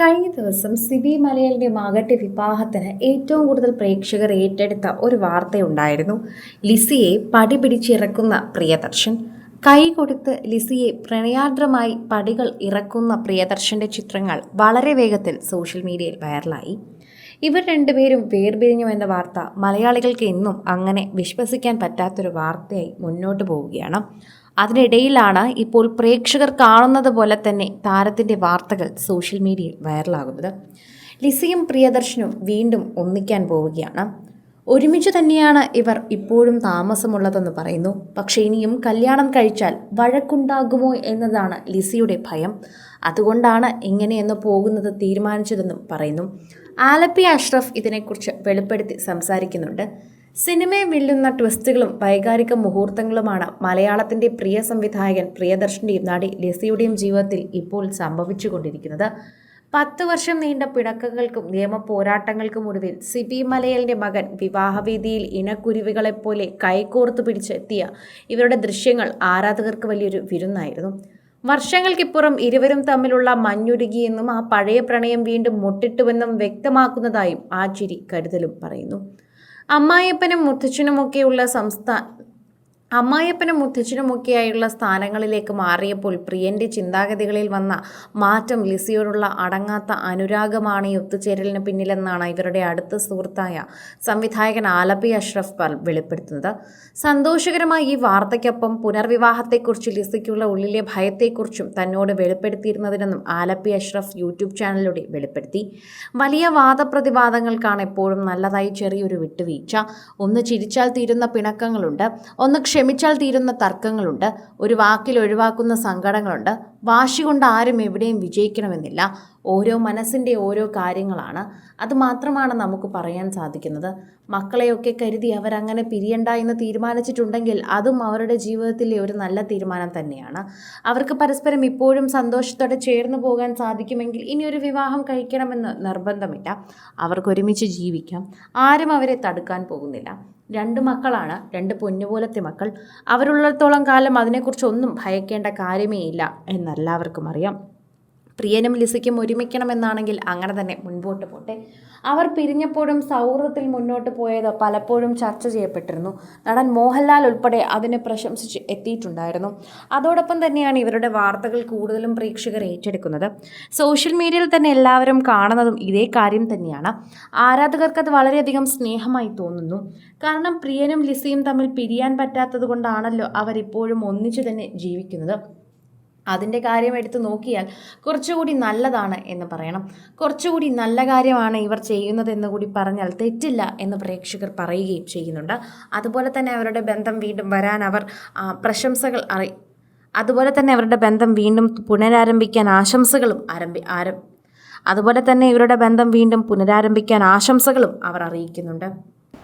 കഴിഞ്ഞ ദിവസം സിബി മലയാളിന്റെ മകട്ടെ വിവാഹത്തിന് ഏറ്റവും കൂടുതൽ പ്രേക്ഷകർ ഏറ്റെടുത്ത ഒരു വാർത്തയുണ്ടായിരുന്നു. ലിസിയെ പടി പിടിച്ചിറക്കുന്ന പ്രിയദർശൻ. കൈ കൊടുത്ത് ലിസിയെ പ്രണയാർദ്രമായി പടികൾ ഇറക്കുന്ന പ്രിയദർശന്റെ ചിത്രങ്ങൾ വളരെ വേഗത്തിൽ സോഷ്യൽ മീഡിയയിൽ വൈറലായി. ഇവർ രണ്ടുപേരും വേർപിരിഞ്ഞു എന്ന വാർത്ത മലയാളികൾക്ക് എന്നും അങ്ങനെ വിശ്വസിക്കാൻ പറ്റാത്തൊരു വാർത്തയായി മുന്നോട്ട് പോവുകയാണ്. അതിനിടയിലാണ് ഇപ്പോൾ പ്രേക്ഷകർ കാണുന്നത് പോലെ തന്നെ താരത്തിന്റെ വാർത്തകൾ സോഷ്യൽ മീഡിയയിൽ വൈറലാകുന്നത്. ലിസിയും പ്രിയദർശനും വീണ്ടും ഒന്നിക്കാൻ പോവുകയാണ്. ഒരുമിച്ച് തന്നെയാണ് ഇവർ ഇപ്പോഴും താമസമുള്ളതെന്ന് പറയുന്നു. പക്ഷേ ഇനിയും കല്യാണം കഴിച്ചാൽ വഴക്കുണ്ടാകുമോ എന്നതാണ് ലിസിയുടെ ഭയം. അതുകൊണ്ടാണ് ഇങ്ങനെയെന്ന് പോകുന്നത് തീരുമാനിച്ചതെന്നും പറയുന്നു. ആലപ്പി അഷ്റഫ് ഇതിനെക്കുറിച്ച് വെളിപ്പെടുത്തി സംസാരിക്കുന്നുണ്ട്. സിനിമയെ വെല്ലുന്ന ട്വിസ്റ്റുകളും വൈകാരിക മുഹൂർത്തങ്ങളുമാണ് മലയാളത്തിന്റെ പ്രിയ സംവിധായകൻ പ്രിയദർശന്റെയും നടി ലസിയുടെയും ജീവിതത്തിൽ ഇപ്പോൾ സംഭവിച്ചുകൊണ്ടിരിക്കുന്നത്. പത്ത് വർഷം നീണ്ട പിണക്കങ്ങൾക്കും നിയമ പോരാട്ടങ്ങൾക്കും ഒടുവിൽ സിബി മലയലിന്റെ മകൻ വിവാഹവേദിയിൽ ഇണക്കുരുവികളെപ്പോലെ കൈകോർത്ത് പിടിച്ചെത്തിയ ഇവരുടെ ദൃശ്യങ്ങൾ ആരാധകർക്ക് വലിയൊരു വിരുന്നായിരുന്നു. വർഷങ്ങൾക്കിപ്പുറം ഇരുവരും തമ്മിലുള്ള മഞ്ഞുരുകിയെന്നും ആ പഴയ പ്രണയം വീണ്ടും മുട്ടിട്ടുവെന്നും വ്യക്തമാക്കുന്നതായും ആ ചിരി കരുതലും പറയുന്നു. അമ്മായിയപ്പനും മുത്തച്ഛനുമൊക്കെയുള്ള സംസ്ഥാന അമ്മായിയപ്പനും മുത്തച്ഛനുമൊക്കെയായുള്ള സ്ഥാനങ്ങളിലേക്ക് മാറിയപ്പോൾ പ്രിയന്റെ ചിന്താഗതികളിൽ വന്ന മാറ്റം ലിസിയോടുള്ള അടങ്ങാത്ത അനുരാഗമാണ് ഈ ഒത്തുചേരലിന് പിന്നിലെന്നാണ് ഇവരുടെ അടുത്ത സുഹൃത്തായ സംവിധായകൻ ആലപ്പി അഷ്റഫ് വെളിപ്പെടുത്തുന്നത്. സന്തോഷകരമായി ഈ വാർത്തയ്ക്കൊപ്പം പുനർവിവാഹത്തെക്കുറിച്ച് ലിസിക്കുള്ള ഉള്ളിലെ ഭയത്തെക്കുറിച്ചും തന്നോട് വെളിപ്പെടുത്തിയിരുന്നതിനെന്നും ആലപ്പി അഷ്റഫ് യൂട്യൂബ് ചാനലിലൂടെ വെളിപ്പെടുത്തി. വലിയ വാദപ്രതിവാദങ്ങൾക്കാണ് എപ്പോഴും നല്ലതായി ചെറിയൊരു വിട്ടുവീഴ്ച. ഒന്ന് ചിരിച്ചാൽ തീരുന്ന പിണക്കങ്ങളുണ്ട്. ഒന്ന് ക്ഷമിച്ചാൽ തീരുന്ന തർക്കങ്ങളുണ്ട് ഒരു വാക്കിൽ ഒഴിവാക്കുന്ന സങ്കടങ്ങളുണ്ട് വാശി കൊണ്ട് ആരും എവിടെയും വിജയിക്കണമെന്നില്ല. ഓരോ മനസ്സിന്റെ ഓരോ കാര്യങ്ങളാണ്. അത് മാത്രമാണ് നമുക്ക് പറയാൻ സാധിക്കുന്നത്. മക്കളെയൊക്കെ കരുതി അവരങ്ങനെ പിരിയണ്ട എന്ന് തീരുമാനിച്ചിട്ടുണ്ടെങ്കിൽ അതും അവരുടെ ജീവിതത്തിലെ ഒരു നല്ല തീരുമാനം തന്നെയാണ്. അവർക്ക് പരസ്പരം ഇപ്പോഴും സന്തോഷത്തോടെ ചേർന്ന് പോകാൻ സാധിക്കുമെങ്കിൽ ഇനി ഒരു വിവാഹം കഴിക്കണമെന്ന് നിർബന്ധമില്ല. അവർക്കൊരുമിച്ച് ജീവിക്കാം. ആരും അവരെ തടുക്കാൻ പോകുന്നില്ല. രണ്ട് മക്കളാണ് രണ്ട് പൊന്നുപോലത്തെ മക്കൾ. അവരുള്ളിടത്തോളം കാലം അതിനെക്കുറിച്ചൊന്നും ഭയക്കേണ്ട കാര്യമേ ഇല്ല എന്നെല്ലാവർക്കും അറിയാം. പ്രിയനും ലിസയ്ക്കും ഒരുമിക്കണമെന്നാണെങ്കിൽ അങ്ങനെ തന്നെ മുൻപോട്ട് പോട്ടെ. അവർ പിരിഞ്ഞപ്പോഴും സൗഹൃദത്തിൽ മുന്നോട്ട് പോയത് പലപ്പോഴും ചർച്ച ചെയ്യപ്പെട്ടിരുന്നു. നടൻ മോഹൻലാൽ ഉൾപ്പെടെ അതിനെ പ്രശംസിച്ച് എത്തിയിട്ടുണ്ടായിരുന്നു. അതോടൊപ്പം തന്നെയാണ് ഇവരുടെ വാർത്തകൾ കൂടുതലും പ്രേക്ഷകർ ഏറ്റെടുക്കുന്നത്. സോഷ്യൽ മീഡിയയിൽ തന്നെ എല്ലാവരും കാണുന്നതും ഇതേ കാര്യം തന്നെയാണ്. ആരാധകർക്ക് അത് വളരെയധികം സ്നേഹമായി തോന്നുന്നു. കാരണം പ്രിയനും ലിസയും തമ്മിൽ പിരിയാൻ പറ്റാത്തത് കൊണ്ടാണല്ലോ അവരിപ്പോഴും ഒന്നിച്ചു തന്നെ ജീവിക്കുന്നത്. അതിന്റെ കാര്യം എടുത്ത് നോക്കിയാൽ കുറച്ചുകൂടി നല്ലതാണ് എന്ന് പറയണം. കുറച്ചുകൂടി നല്ല കാര്യമാണ് ഇവർ ചെയ്യുന്നതെന്ന് കൂടി പറഞ്ഞാൽ തെറ്റില്ല എന്ന് പ്രേക്ഷകർ പറയുകയും ചെയ്യുന്നുണ്ട്. അതുപോലെ തന്നെ അവരുടെ ബന്ധം വീണ്ടും വരാൻ അവർ പ്രശംസകൾ അറി അതുപോലെ തന്നെ അവരുടെ ബന്ധം വീണ്ടും പുനരാരംഭിക്കാൻ ആശംസകളും ആരംഭി ആരം അതുപോലെ തന്നെ ഇവരുടെ ബന്ധം വീണ്ടും പുനരാരംഭിക്കാൻ ആശംസകളും അവർ അറിയിക്കുന്നുണ്ട്.